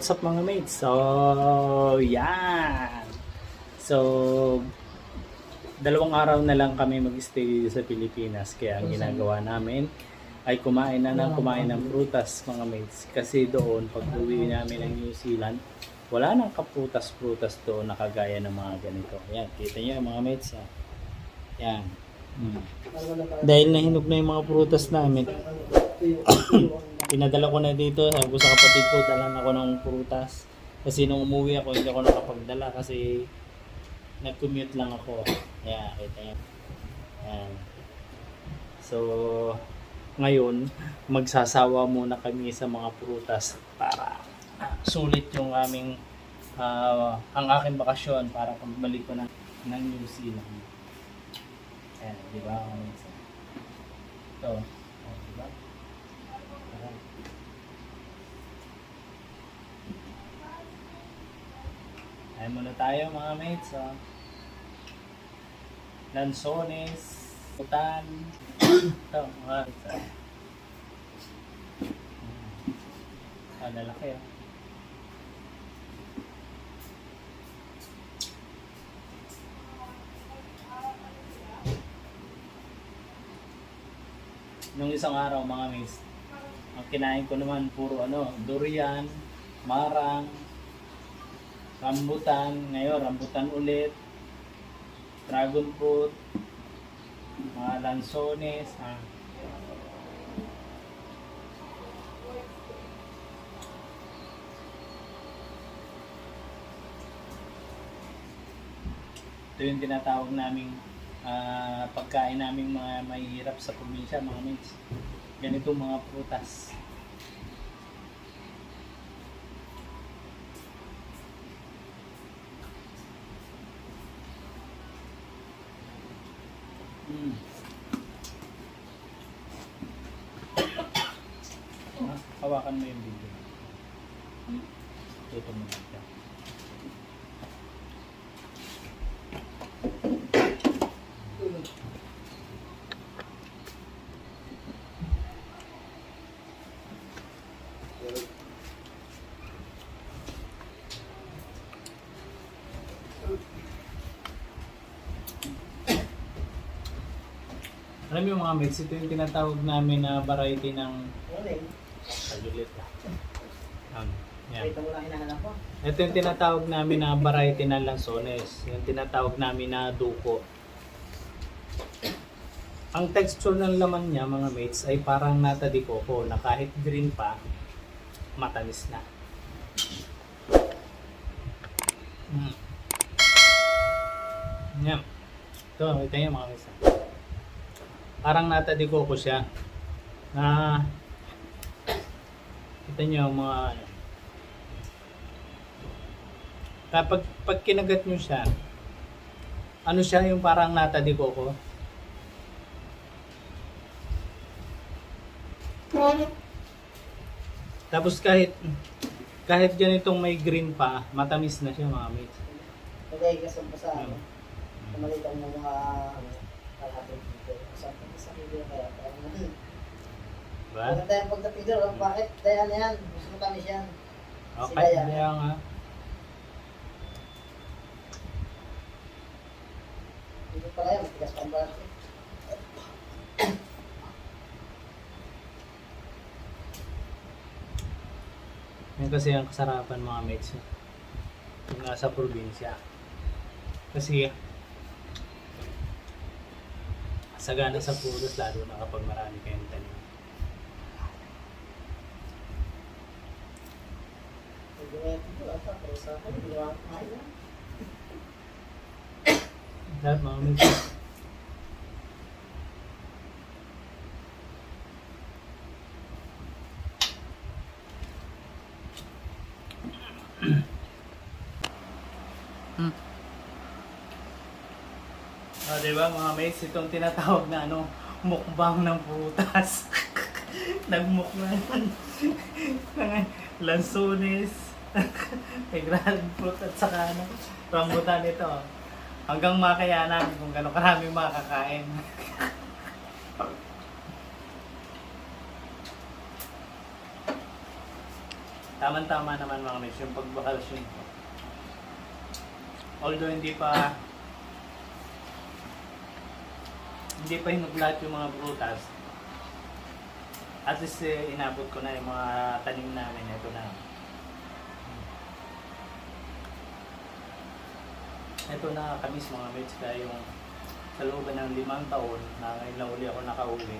What's up mga mates? So, yan. So, dalawang araw na lang kami mag-stay dito sa Pilipinas. Kaya ang ginagawa namin ay kumain na ng kumain ng prutas mga mates. Kasi doon, pag uwi namin ng New Zealand, wala nang kaprutas-prutas doon na kagaya ng mga ganito. Yan, kita nyo mga mates. Yan. Yan. Mm. Dahil nahinog na yung mga prutas namin, pinadala ko na dito. Sabi ko sa kapatid ko, dalan ako ng prutas. Kasi nung umuwi ako, hindi ako nakapagdala kasi nag-commute lang ako. Ayan, kita nyo. Ayan. So, ngayon, magsasawa muna kami sa mga prutas para sulit yung aming ah, ang aking bakasyon para pagbalik ko ng, ng New Zealand. Ayan, di ba? Ito. Oh, di ba? Ayan. Ayan muna tayo mga mates. Oh. Lansones, putan. Ito, mga mates. Oh. Ah, lalaki oh. Nung isang araw mga mates, ang kinain ko naman puro ano, durian, marang, rambutan, ngayon rambutan ulit, dragon fruit, mga lansones, ha. Ito yung tinatawag naming ah, pagkain naming mga mahihirap sa probinsya, mga mates. Ganitong mga prutas. Mm. Hawakan mo yung video. Tuto mo lang siya. Alam mo mga mates, ito yung tinatawag namin na variety ng Sagulit. Um, yan. Ito mo lang hinahanap ko. Ito yung tinatawag namin na variety ng lansones. Yung tinatawag namin na duko. Ang texture ng laman niya, mga mates, ay parang nata di coco na kahit green pa, matamis na. Mm. Yan. Ito, ito yung mga mates. Parang nata di coco siya. Na kita niyo mga kapag pag kinagat nyo siya, ano siya yung parang nata di coco? Tapos kahit kahit ganitong may green pa, matamis na siya mga mates. Lagay ka sa basa. Ano? Kumalitan mo mga ano, kalahati ano. Diba? Maganda yung pagkapidor. oh, Bakit? Dahil ano yan. Gusto mo tamis yan. Okay, Sila yan. kaya nga. Dito pala yan. Matigas pa ang balat. eh. Yan kasi ang kasarapan mga mates. eh. Yung nasa probinsya. Kasi sagana sa puros lalo na kapag marami kayong tanim. Medyo may ito. Ata. Pero sa akin. Hindi ako kumain yan. Lahat mga mates. Ah, di mga mates, itong tinatawag na ano, mukbang ng prutas. Nagmukbang ng lansones, may dragon fruit at saka ano, rambutan ito. Hanggang makaya namin kung gano'ng karami makakain. Tama-tama naman mga mates yung pagbakasyon ko. Although hindi pa hindi pa hinog lahat yung mga prutas, at least eh, inabot ko na yung mga tanim namin. Ito na. Ito na kamis mga mates kaya yung sa looban ng limang taon na ngayon lang uli ako nakauwi.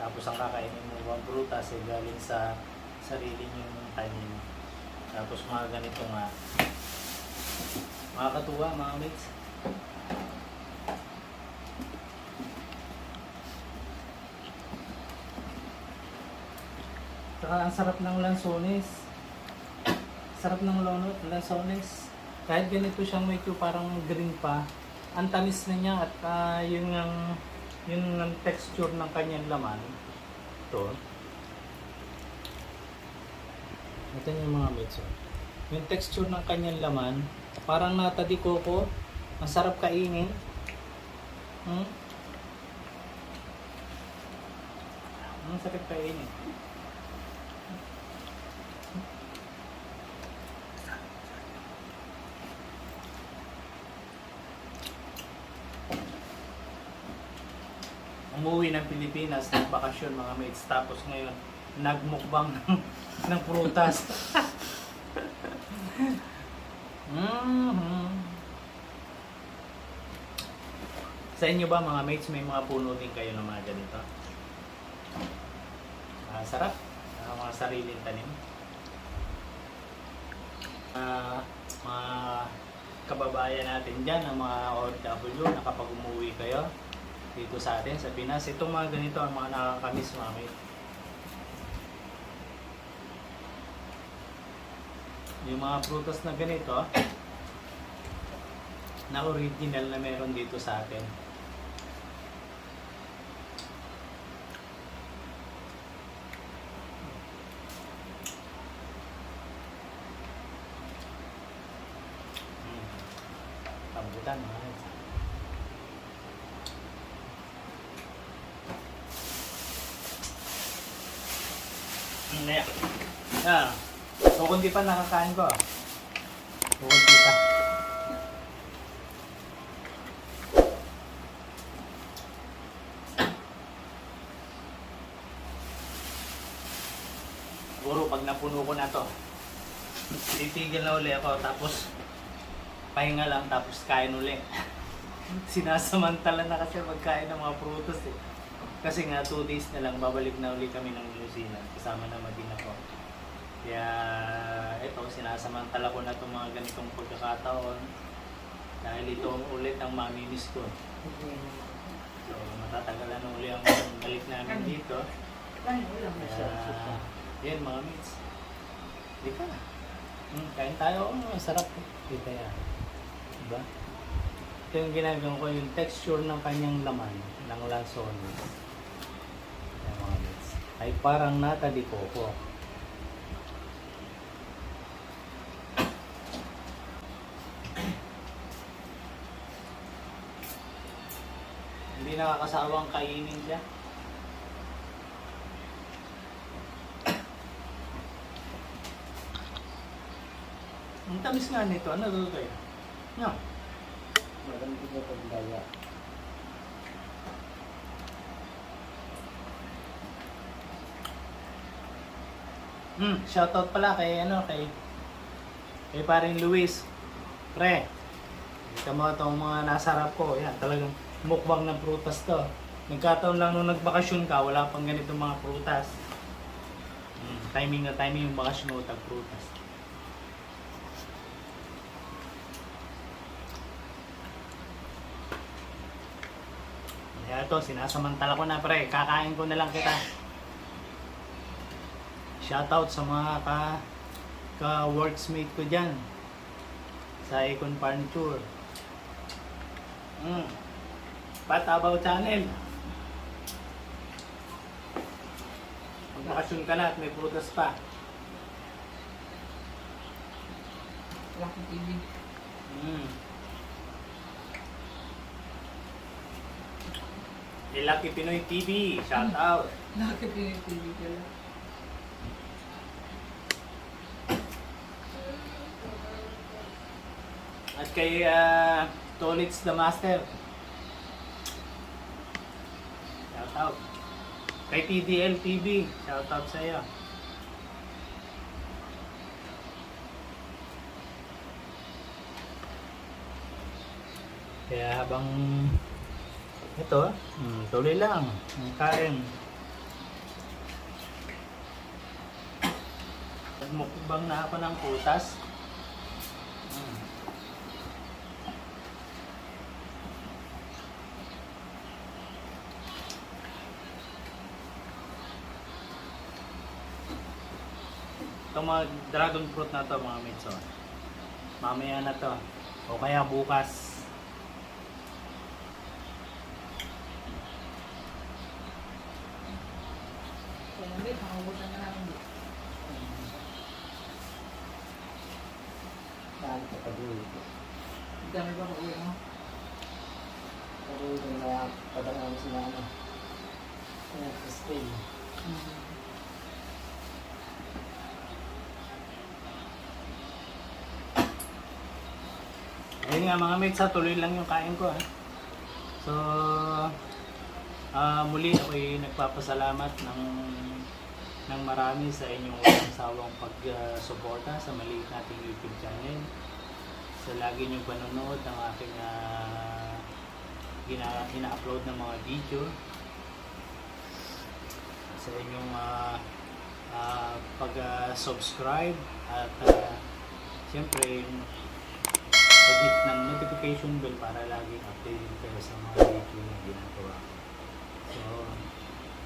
Tapos ang kakainin mo ibang prutas ay galing sa sarili niyong tanim. Tapos mga ganito nga. Makakatuwa mga mates. Saka ang sarap ng lansones. Sarap ng lonot, lansones. Kahit ganito siyang medyo parang green pa, ang tamis na niya at ah, yung ang yung ang texture ng kanyang laman. Ito. Ito yung mga mates. oh. Yung texture ng kanyang laman, parang nata di coco. Ang sarap kainin. Hmm? Ang sarap kainin. Umuwi ng Pilipinas, nagbakasyon mga mates, tapos ngayon, nagmukbang ng, ng prutas. Mhm. Sa inyo ba mga mates, may mga puno din kayo ng mga ganito? Ah, sarap. Ah, mga sariling tanim. Ah, mga kababayan natin dyan, ang mga OFW na kapag umuwi kayo, dito sa atin sa Pinas. Itong mga ganito ang mga nakakamiss mate. Yung mga prutas na ganito na original na meron dito sa atin. Hmm. Rambutan mga mates. Hindi. Ah. Di pa nakakain ko. Kukunti pa. Siguro pag napuno ko na to, titigil na uli ako tapos pahinga lang tapos kain uli. Sinasamantala na kasi magkain ng mga prutas eh. Kasi nga 2 days na lang babalik na uli kami ng New Zealand kasama na din ako. Kaya ito sinasamantala ko na itong mga ganitong pagkakataon dahil ito ang ulit ang mamimiss ko. So matatagalan na uli ang balik namin dito. Kaya yan mga mates. Di ka. Hmm, kain tayo. Oh, sarap. Kita yan. Diba? Ito yung ginagawa ko yung texture ng kanyang laman ng lanson. Ay parang nata di coco. Hindi nakakasawang kainin siya. Ang tamis nga nito. Ano to kayo? No. Maganda na pagdaya. Hmm, shoutout pala kay ano, kay kay paring Luis. Pre. Kita mo itong mga nasarap ko. Yan, talagang mukbang ng prutas to. Nagkataon lang nung nagbakasyon ka, wala pang ganitong mga prutas. Hmm, timing na timing yung bakasyon mo, tag prutas. Kaya ito, sinasamantala ko na pre, kakain ko na lang kita. Shoutout sa mga ka ka-worksmate ko dyan sa Icon Furniture. Mm. Patabaw channel. Pag nakasyon ka na at may prutas pa. Lucky TV. Mm. Lucky Pinoy TV, shout out. Lucky TV TV pala. Kay uh, Tolits the Master. Shout out. Kay TDL TV, shout out sa iyo. Kaya habang ito, hmm, tuloy lang ang kain. Nagmukbang na ako ng putas. Hmm. Itong mga dragon fruit na to mga mitso. Mamaya na to. O kaya bukas. Dahil sa pag-uwi ko. Ang dami ba uwi mo? Pag-uwi ko na padala namin sila ano. Kaya stay. Mm. Nga mga mates, ha, tuloy lang yung kain ko. Ha. So, ah muli ako'y nagpapasalamat ng ng marami sa inyong walang sawang pag-suporta sa maliit nating YouTube channel. Sa lagi niyong panonood ng aking ah, gina, ina-upload ng mga video. Sa inyong ah, ah, pag-subscribe at uh, siyempre yung pag-hit ng notification bell para laging updated kayo sa mga video na ginagawa. ko. So,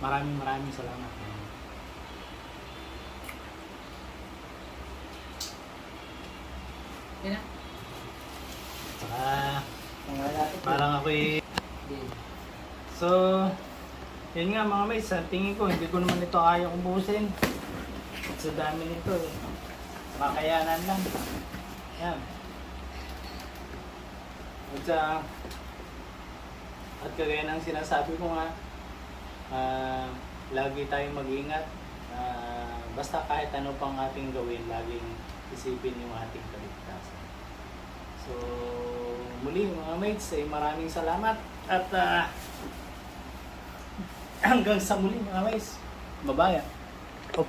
maraming maraming salamat. Yan na. Saka, parang ako'y... Din. So, yun nga mga mates, sa tingin ko, hindi ko naman ito kaya ubusin. Sa dami nito eh. Makayanan lang. Yan. At sa... At kagaya ng sinasabi ko nga, ah, lagi tayong mag-ingat. Ah, basta kahit ano pang ating gawin, laging isipin yung ating kaligtasan. So, muli mga mates, ay maraming salamat. At ah, hanggang sa muli mga mates. Babaya. Oh.